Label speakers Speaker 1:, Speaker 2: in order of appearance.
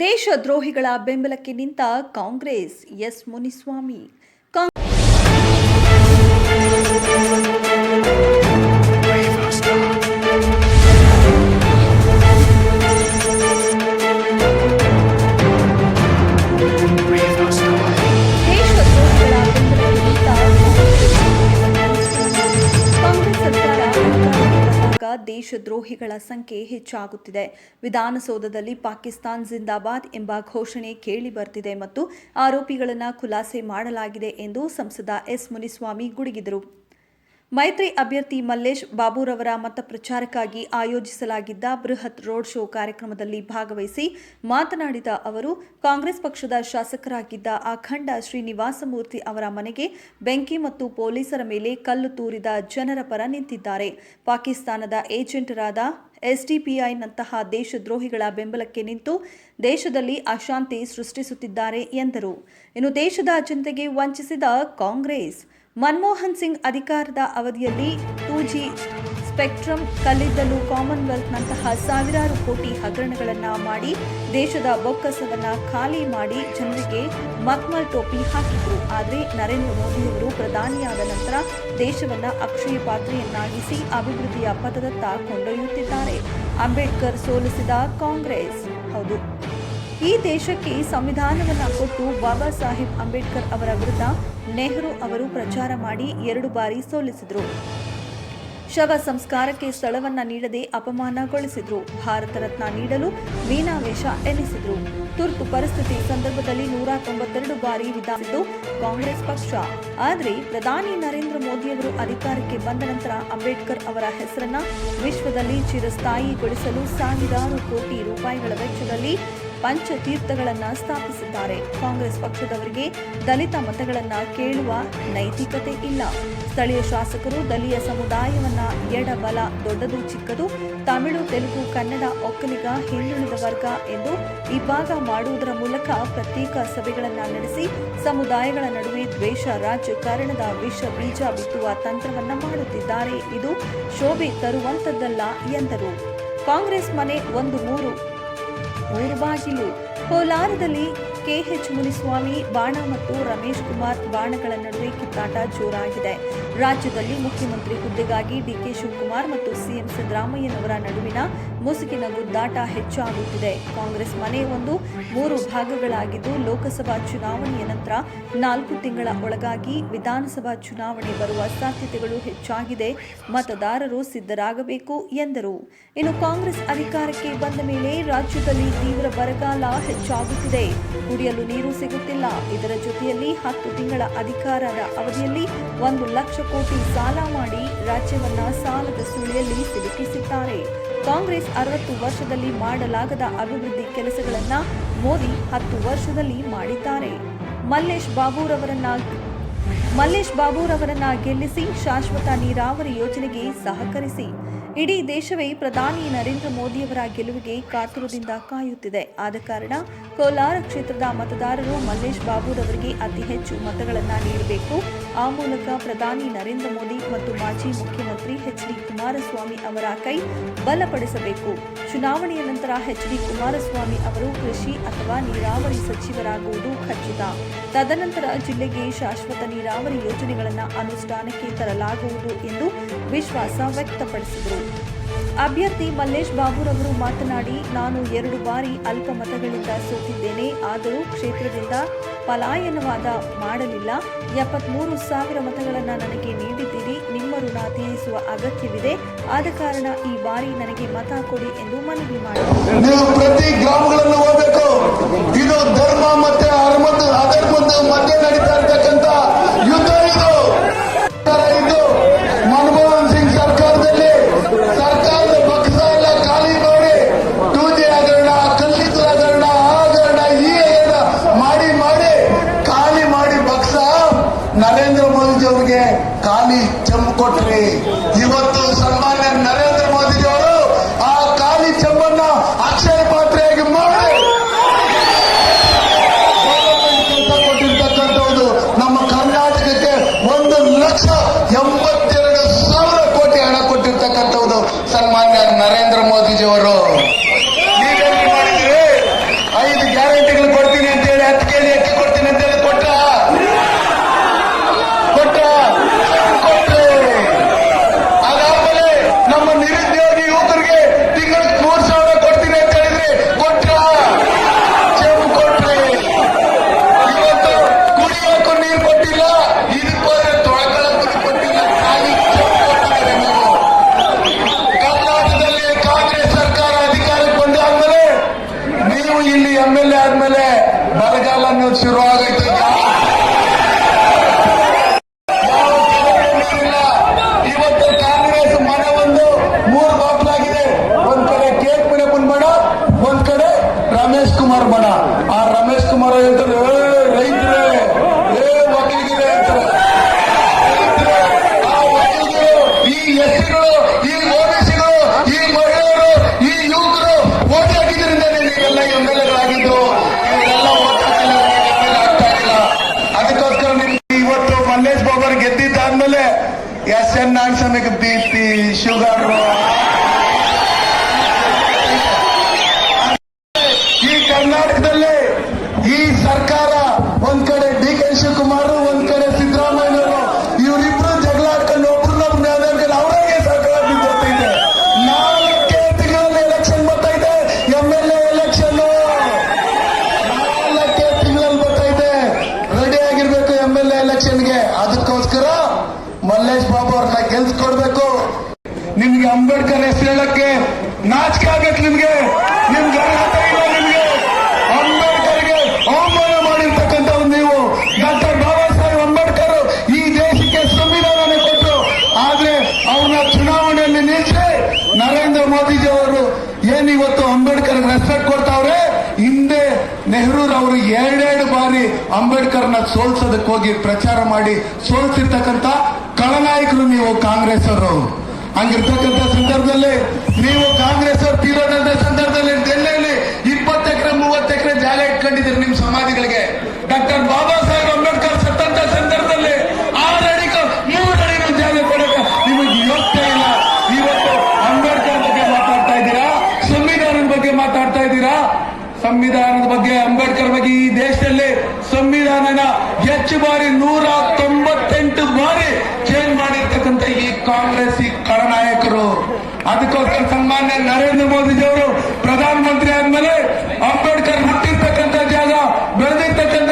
Speaker 1: ದೇಶದ್ರೋಹಿಗಳ ಬೆಂಬಲಕ್ಕೆ ನಿಂತ ಕಾಂಗ್ರೆಸ್ ಎಸ್ ಮುನಿಸ್ವಾಮಿ. ದೇಶದ್ರೋಹಿಗಳ ಸಂಖ್ಯೆ ಹೆಚ್ಚಾಗುತ್ತಿದೆ. ವಿಧಾನಸೌಧದಲ್ಲಿ ಪಾಕಿಸ್ತಾನ್ ಜಿಂದಾಬಾದ್ ಎಂಬ ಘೋಷಣೆ ಕೇಳಿ ಬರ್ತಿದೆ ಮತ್ತು ಆರೋಪಿಗಳನ್ನು ಖುಲಾಸೆ ಮಾಡಲಾಗಿದೆ ಎಂದು ಸಂಸದ ಎಸ್ ಮುನಿಸ್ವಾಮಿ ಗುಡುಗಿದರು. ಮೈತ್ರಿ ಅಭ್ಯರ್ಥಿ ಮಲ್ಲೇಶ್ ಬಾಬುರವರ ಮತ ಪ್ರಚಾರಕ್ಕಾಗಿ ಆಯೋಜಿಸಲಾಗಿದ್ದ ಬೃಹತ್ ರೋಡ್ ಶೋ ಕಾರ್ಯಕ್ರಮದಲ್ಲಿ ಭಾಗವಹಿಸಿ ಮಾತನಾಡಿದ ಅವರು, ಕಾಂಗ್ರೆಸ್ ಪಕ್ಷದ ಶಾಸಕರಾಗಿದ್ದ ಅಖಂಡ ಶ್ರೀನಿವಾಸಮೂರ್ತಿ ಅವರ ಮನೆಗೆ ಬೆಂಕಿ ಮತ್ತು ಪೊಲೀಸರ ಮೇಲೆ ಕಲ್ಲು ತೂರಿದ ಜನರ ಪರ ನಿಂತಿದ್ದಾರೆ. ಪಾಕಿಸ್ತಾನದ ಏಜೆಂಟರಾದ ಎಸ್ಡಿಪಿಐನಂತಹ ದೇಶದ್ರೋಹಿಗಳ ಬೆಂಬಲಕ್ಕೆ ನಿಂತು ದೇಶದಲ್ಲಿ ಅಶಾಂತಿ ಸೃಷ್ಟಿಸುತ್ತಿದ್ದಾರೆ ಎಂದರು. ಇನ್ನು ದೇಶದ ಜನತೆಗೆ ವಂಚಿಸಿದ ಕಾಂಗ್ರೆಸ್ ಮನಮೋಹನ್ ಸಿಂಗ್ ಅಧಿಕಾರದ ಅವಧಿಯಲ್ಲಿ ಟೂ ಜಿ ಸ್ಪೆಕ್ಟ್ರಮ್ ಕಲ್ಲಿದ್ದಲು ಕಾಮನ್ವೆಲ್ತ್ನಂತಹ ಸಾವಿರಾರು ಕೋಟಿ ಹಗರಣಗಳನ್ನು ಮಾಡಿ ದೇಶದ ಬೊಕ್ಕಸವನ್ನ ಖಾಲಿ ಮಾಡಿ ಜನರಿಗೆ ಮಕ್ಮಲ್ ಟೋಪಿ ಹಾಕಿದ್ರು. ಆದರೆ ನರೇಂದ್ರ ಮೋದಿಯವರು ಪ್ರಧಾನಿಯಾದ ನಂತರ ದೇಶವನ್ನ ಅಕ್ಷಯ ಪಾತ್ರೆಯನ್ನಾಗಿಸಿ ಅಭಿವೃದ್ಧಿಯ ಪಥದತ್ತ ಕೊಂಡೊಯ್ಯುತ್ತಿದ್ದಾರೆ. ಅಂಬೇಡ್ಕರ್ ಸೋಲಿಸಿದ ಕಾಂಗ್ರೆಸ್. ಹೌದು. ಈ ದೇಶಕ್ಕೆ ಸಂವಿಧಾನವನ್ನು ಕೊಟ್ಟು ಬಾಬಾ ಸಾಹೇಬ್ ಅಂಬೇಡ್ಕರ್ ಅವರ ವಿರುದ್ಧ ನೆಹರು ಅವರು ಪ್ರಚಾರ ಮಾಡಿ ಎರಡು ಬಾರಿ ಸೋಲಿಸಿದರು. ಶವ ಸಂಸ್ಕಾರಕ್ಕೆ ಸ್ಥಳವನ್ನ ನೀಡದೆ ಅಪಮಾನಗೊಳಿಸಿದ್ರು. ಭಾರತ ರತ್ನ ನೀಡಲು ಮೀನಾವೇಶ ಎನಿಸಿದ್ರು. ತುರ್ತು ಪರಿಸ್ಥಿತಿ ಸಂದರ್ಭದಲ್ಲಿ ನೂರ ತೊಂಬತ್ತೆರಡು ಬಾರಿ ವಿಧಾನಿಸಿದ್ದು ಕಾಂಗ್ರೆಸ್ ಪಕ್ಷ. ಆದರೆ ಪ್ರಧಾನಿ ನರೇಂದ್ರ ಮೋದಿಯವರು ಅಧಿಕಾರಕ್ಕೆ ಬಂದ ನಂತರ ಅಂಬೇಡ್ಕರ್ ಅವರ ಹೆಸರನ್ನ ವಿಶ್ವದಲ್ಲಿ ಚಿರಸ್ಥಾಯಿಗೊಳಿಸಲು ಸಾವಿರಾರು ಕೋಟಿ ರೂಪಾಯಿಗಳ ವೆಚ್ಚದಲ್ಲಿ ಪಂಚತೀರ್ಥಗಳನ್ನ ಸ್ಥಾಪಿಸಿದ್ದಾರೆ ಕಾಂಗ್ರೆಸ್ ಪಕ್ಷದವರಿಗೆ ದಲಿತ ಮತಗಳನ್ನು ಕೇಳುವ ನೈತಿಕತೆ ಇಲ್ಲ. ಸ್ಥಳೀಯ ಶಾಸಕರು ದಲಿಯ ಸಮುದಾಯವನ್ನ ಎಡಬಲ, ದೊಡ್ಡದು, ಚಿಕ್ಕದು, ತಮಿಳು, ತೆಲುಗು, ಕನ್ನಡ, ಒಕ್ಕಲಿಗ, ಹಿಂದುಳಿದ ವರ್ಗ ಎಂದು ವಿಭಾಗ ಮಾಡುವುದರ ಮೂಲಕ ಪ್ರತ್ಯೇಕ ಸಭೆಗಳನ್ನು ನಡೆಸಿ ಸಮುದಾಯಗಳ ನಡುವೆ ದ್ವೇಷ ರಾಜಕಾರಣದ ವಿಷ, ಬೀಜ ಬಿತ್ತುವ ತಂತ್ರವನ್ನು ಮಾಡುತ್ತಿದ್ದಾರೆ. ಇದು ಶೋಭೆ ತರುವಂತದ್ದಲ್ಲ ಎಂದರು. ಕಾಂಗ್ರೆಸ್ ಮನೆ ಒಂದು ಮೂರು ಮೂರು ಬಾಗಿಲು ಕೋಲಾರದಲ್ಲಿ ಕೆಎಚ್ ಮುನಿಸ್ವಾಮಿ ಬಾಣ ಮತ್ತು ರಮೇಶ್ ಕುಮಾರ್ ಬಾಣಗಳ ನಡುವೆ ಕಿತ್ತಾಟ ಜೋರಾಗಿದೆ. ರಾಜ್ಯದಲ್ಲಿ ಮುಖ್ಯಮಂತ್ರಿ ಹುದ್ದೆಗಾಗಿ ಡಿಕೆ ಶಿವಕುಮಾರ್ ಮತ್ತು ಸಿಎಂ ಸಿದ್ದರಾಮಯ್ಯನವರ ನಡುವಿನ ಮುಸುಕಿನ ಗುದ್ದಾಟ ಹೆಚ್ಚಾಗುತ್ತಿದೆ. ಕಾಂಗ್ರೆಸ್ ಮನೆ ಒಂದು, ಮೂರು ಭಾಗಗಳಾಗಿದ್ದು ಲೋಕಸಭಾ ಚುನಾವಣೆಯ ನಂತರ ನಾಲ್ಕು ತಿಂಗಳ ಒಳಗಾಗಿ ವಿಧಾನಸಭಾ ಚುನಾವಣೆ ಬರುವ ಸಾಧ್ಯತೆಗಳು ಹೆಚ್ಚಾಗಿದೆ. ಮತದಾರರು ಸಿದ್ಧರಾಗಬೇಕು ಎಂದರು. ಇನ್ನು ಕಾಂಗ್ರೆಸ್ ಅಧಿಕಾರಕ್ಕೆ ಬಂದ ಮೇಲೆ ರಾಜ್ಯದಲ್ಲಿ ತೀವ್ರ ಬರಗಾಲ ಹೆಚ್ಚಾಗುತ್ತಿದೆ. ಕುಡಿಯಲು ನೀರು ಸಿಗುತ್ತಿಲ್ಲ. ಇದರ ಜೊತೆಯಲ್ಲಿ ಹತ್ತು ತಿಂಗಳ ಅಧಿಕಾರದ ಅವಧಿಯಲ್ಲಿ ಒಂದು ಲಕ್ಷ ಕೋಟಿ ಸಾಲ ಮಾಡಿ ರಾಜ್ಯವನ್ನ ಸಾಲದ ಸುಳಿಯಲ್ಲಿ ಸಿಲುಕಿಸಿದ್ದಾರೆ. ಕಾಂಗ್ರೆಸ್ ಅರವತ್ತು ವರ್ಷದಲ್ಲಿ ಮಾಡಲಾಗದ ಅಭಿವೃದ್ಧಿ ಕೆಲಸಗಳನ್ನ ಮೋದಿ ಹತ್ತು ವರ್ಷದಲ್ಲಿ ಮಾಡಿದ್ದಾರೆ. ಮಲ್ಲೇಶ್ ಬಾಬುರವರನ್ನ ಮಲ್ಲೇಶ್ ಬಾಬುರವರನ್ನ ಗೆಲ್ಲಿಸಿ ಶಾಶ್ವತ ನೀರಾವರಿ ಯೋಜನೆಗೆ ಸಹಕರಿಸಿ. ಇಡೀ ದೇಶವೇ ಪ್ರಧಾನಿ ನರೇಂದ್ರ ಮೋದಿಯವರ ಗೆಲುವಿಗೆ ಕಾತುರದಿಂದ ಕಾಯುತ್ತಿದೆ. ಆದ ಕಾರಣ ಕೋಲಾರ ಕ್ಷೇತ್ರದ ಮತದಾರರು ಮಲ್ಲೇಶ್ ಬಾಬುರವರಿಗೆ ಅತಿ ಹೆಚ್ಚು ಮತಗಳನ್ನು ನೀಡಬೇಕು. ಆ ಮೂಲಕ ಪ್ರಧಾನಿ ನರೇಂದ್ರ ಮೋದಿ ಮತ್ತು ಮಾಜಿ ಮುಖ್ಯಮಂತ್ರಿ ಎಚ್ ಡಿ ಕುಮಾರಸ್ವಾಮಿ ಅವರ ಕೈ ಬಲಪಡಿಸಬೇಕು. ಚುನಾವಣೆಯ ನಂತರ ಎಚ್ ಡಿ ಕುಮಾರಸ್ವಾಮಿ ಅವರು ಕೃಷಿ ಅಥವಾ ನೀರಾವರಿ ಸಚಿವರಾಗುವುದು ಖಚಿತ. ತದನಂತರ ಜಿಲ್ಲೆಗೆ ಶಾಶ್ವತ ನೀರಾವರಿ ಯೋಜನೆಗಳನ್ನು ಅನುಷ್ಠಾನಕ್ಕೆ ತರಲಾಗುವುದು ಎಂದು ವಿಶ್ವಾಸ ವ್ಯಕ್ತಪಡಿಸಿದರು. ಅಭ್ಯರ್ಥಿ ಮಲ್ಲೇಶ್ ಬಾಬುರವರು ಮಾತನಾಡಿ, ನಾನು ಎರಡು ಬಾರಿ ಅಲ್ಪ ಮತಗಳಿಂದ ಸೋತಿದ್ದೇನೆ, ಆದರೂ ಕ್ಷೇತ್ರದಿಂದ ಪಲಾಯನವಾದ ಮಾಡಲಿಲ್ಲ. ಎಪ್ಪತ್ಮೂರು ಸಾವಿರ ಮತಗಳನ್ನು ನನಗೆ ನೀಡಿದ್ದೀರಿ. ನಿಮ್ಮ ಋಣ ತೀರಿಸುವ ಅಗತ್ಯವಿದೆ. ಆದ ಕಾರಣ ಈ ಬಾರಿ ನನಗೆ ಮತ ಕೊಡಿ ಎಂದು ಮನವಿ ಮಾಡಿದರು.
Speaker 2: ಇವತ್ತು ಸನ್ಮಾನ್ಯ ನರೇಂದ್ರ ಮೋದಿ ಅವರು ಆ ಖಾಲಿ ಚೆಂಬನ್ನ ಅಕ್ಷಯ ಪಾತ್ರೆಯಾಗಿ ಮಾಡಿ ನಮ್ಮ ಕರ್ನಾಟಕಕ್ಕೆ ಒಂದು ಲಕ್ಷ ಎಂಬತ್ತೆರಡು ಸಾವಿರ ಕೋಟಿ ಹಣ ಕೊಟ್ಟಿರ್ತಕ್ಕಂಥದ್ದು ಸನ್ಮಾನ್ಯ ನರೇಂದ್ರ ಮೋದಿಜಿಯವರು ಬರಗಾಲ ಅನ್ನೋದು ಶುರು ಆಗೈತೆ. ಇವತ್ತು ಕಾಂಗ್ರೆಸ್ ಮನೆ ಒಂದು ಮೂರು ಬಾಕ್ಲಾಗಿದೆ ಒಂದ್ ಕಡೆ ಕೇಕ್ ಪಿರಪ್ಪನ್ ಬಣ ಒಂದ್ ಕಡೆ ರಮೇಶ್ ಕುಮಾರ್ ಬಣ ಆ ರಮೇಶ್ ಕುಮಾರ್ ಹೇಳ್ತಾರೆ Yes, I'm ang sa nagabiti, sugar. Ambedkar ಹೆಸರು ಹೇಳಕ್ಕೆ ನಾಚಿಕೆ ಆಗಕ್ಕೆ ನಿಮ್ಗೆ. ನಿಮ್ಗೆ ಅರ್ಹತೆ ಇಲ್ಲ ನಿಮ್ಗೆ? ಅಂಬೇಡ್ಕರ್ಗೆ ಅವಮಾನ ಮಾಡಿರ್ತಕ್ಕಂಥವ್ರು ನೀವು ಡಾಕ್ಟರ್ ಬಾಬಾ ಸಾಹೇಬ್ ಅಂಬೇಡ್ಕರ್ ಈ ದೇಶಕ್ಕೆ ಸಂವಿಧಾನ ಕೊಟ್ಟರು ಆದ್ರೆ ಅವ್ರನ್ನ ಚುನಾವಣೆಯಲ್ಲಿ ನಿಲ್ಸಿ ನರೇಂದ್ರ ಮೋದಿಜಿ ಅವರು ಏನ್ ಇವತ್ತು ಅಂಬೇಡ್ಕರ್ ರೆಸ್ಪೆಕ್ಟ್ ಕೊಡ್ತಾವ್ರೆ, ಹಿಂದೆ ನೆಹರೂರವರು ಎರಡೆರಡು ಬಾರಿ ಅಂಬೇಡ್ಕರ್ನ ಸೋಲ್ಸೋದಕ್ಕೆ ಹೋಗಿ ಪ್ರಚಾರ ಮಾಡಿ ಸೋಲ್ಸಿರ್ತಕ್ಕಂಥ ಕಳನಾಯಕರು ನೀವು ಕಾಂಗ್ರೆಸ್ ಅವರು ಹಂಗಿರ್ತಕ್ಕಂಥ ಸಂದರ್ಭದಲ್ಲಿ ನೀವು ಕಾಂಗ್ರೆಸ್ ಅವ್ರು ತೀರೋದಂತ ಸಂದರ್ಭದಲ್ಲಿ ಡೆಲ್ಲಿಯಲ್ಲಿ ಇಪ್ಪತ್ತು ಎಕರೆ, ಮೂವತ್ತು ಎಕರೆ ಜಾಗ ಇಟ್ಕೊಂಡಿದ್ದೀರಿ ನಿಮ್ ಸಮಾಧಿಗಳಿಗೆ. ಡಾಕ್ಟರ್ ಬಾಬಾ ಸಾಹೇಬ್ ಅಂಬೇಡ್ಕರ್ ಸತ್ತಂತ ಸಂದರ್ಭದಲ್ಲಿ ಆರು ಅಡಿ ಮೂರು ಅಡಿನ ಜಾಗ ಕೊಡಕ ನಿಮಗೆ ಯೋಗ್ಯ ಇಲ್ಲ. ಇವತ್ತು ಅಂಬೇಡ್ಕರ್ ಬಗ್ಗೆ ಮಾತಾಡ್ತಾ ಇದ್ದೀರಾ? ಸಂವಿಧಾನದ ಬಗ್ಗೆ ಮಾತಾಡ್ತಾ ಇದ್ದೀರಾ? ಸಂವಿಧಾನದ ಬಗ್ಗೆ, ಅಂಬೇಡ್ಕರ್ ಬಗ್ಗೆ ಈ ದೇಶದಲ್ಲಿ ಸಂವಿಧಾನನ ಹೆಚ್ಚು ಬಾರಿ ನೂರ ತೊಂಬತ್ತೆಂಟು ಬಾರಿ ಚೇಂಜ್ ಇರ್ತಕ್ಕಂಥ ಈ ಕಾಂಗ್ರೆಸ್ ನಾಯಕರು ಅದಕ್ಕೋಸ್ಕರ ಸನ್ಮಾನ್ಯ ನರೇಂದ್ರ ಮೋದಿಜಿಯವರು ಪ್ರಧಾನ ಮಂತ್ರಿ ಆದ್ಮೇಲೆ ಅಂಬೇಡ್ಕರ್ ಹುಟ್ಟಿರ್ತಕ್ಕಂಥ ಜಾಗ, ಬೆಳೆದಿರ್ತಕ್ಕಂಥ